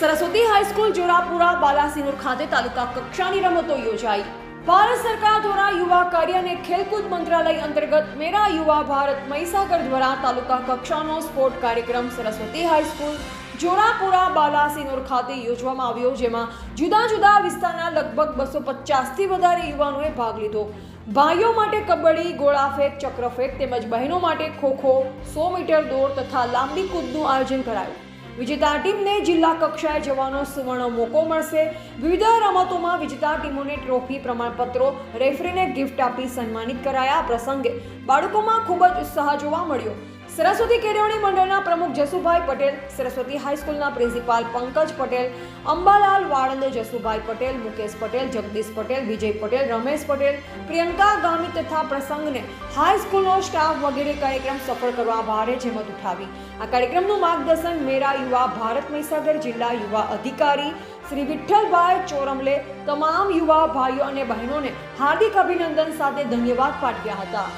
Saraswati high school Jorapura Balasinor ખાતે તાલુકા કક્ષાની રમતો યોજાઈ. ભારત સરકાર દ્વારા યુવા કાર્ય અને ખેલકૂદ મંત્રાલય અંતર્ગત મેરા યુવા ભારત મહીસાગર દ્વારા તાલુકા કક્ષાનો સ્પોર્ટ કાર્યક્રમ સરસ્વતી હાઈસ્કૂલ જોરાપુરા બાલાસિનોર ખાતે યોજવામાં આવ્યો, જેમાં જુદા જુદા વિસ્તારના લગભગ બસો પચાસથી વધારે યુવાનોએ ભાગ લીધો. ભાઈઓ માટે કબડ્ડી, ગોળાફેંક, ચક્રફેંક તેમજ બહેનો માટે ખોખો, સો મીટર દોડ તથા લાંબી કૂદનું આયોજન કરાયું. વિજેતા ટીમને જિલ્લા કક્ષાએ જવાનો સુવર્ણ મોકો મળશે. વિવિધ રમતોમાં વિજેતા ટીમોને ટ્રોફી, પ્રમાણપત્રો, રેફરીને ગિફ્ટ આપી સન્માનિત કરાયા પ્રસંગે. બાળકોમાં ખૂબ જ ઉત્સાહ જોવા મળ્યો. સરસ્વતી કેળવણી મંડળના પ્રમુખ જસુભાઈ પટેલ, સરસ્વતી હાઈસ્કૂલના પ્રિન્સિપાલ પંકજ પટેલ, અંબાલાલ વાળંદ, જસુભાઈ પટેલ, મુકેશ પટેલ, જગદીશ પટેલ, વિજય પટેલ, રમેશ પટેલ, પ્રિયંકા ગામી તથા પ્રસંગને હાઈસ્કૂલનો સ્ટાફ વગેરે કાર્યક્રમ સફળ કરવા ભારે જેમત ઉઠાવી. આ કાર્યક્રમનું માર્ગદર્શન મેરા યુવા ભારત મહીસાગર જિલ્લા યુવા અધિકારી શ્રી વિઠ્ઠલભાઈ ચોરમલે તમામ યુવા ભાઈઓ અને બહેનોને હાર્દિક અભિનંદન સાથે ધન્યવાદ પાઠવ્યા હતા.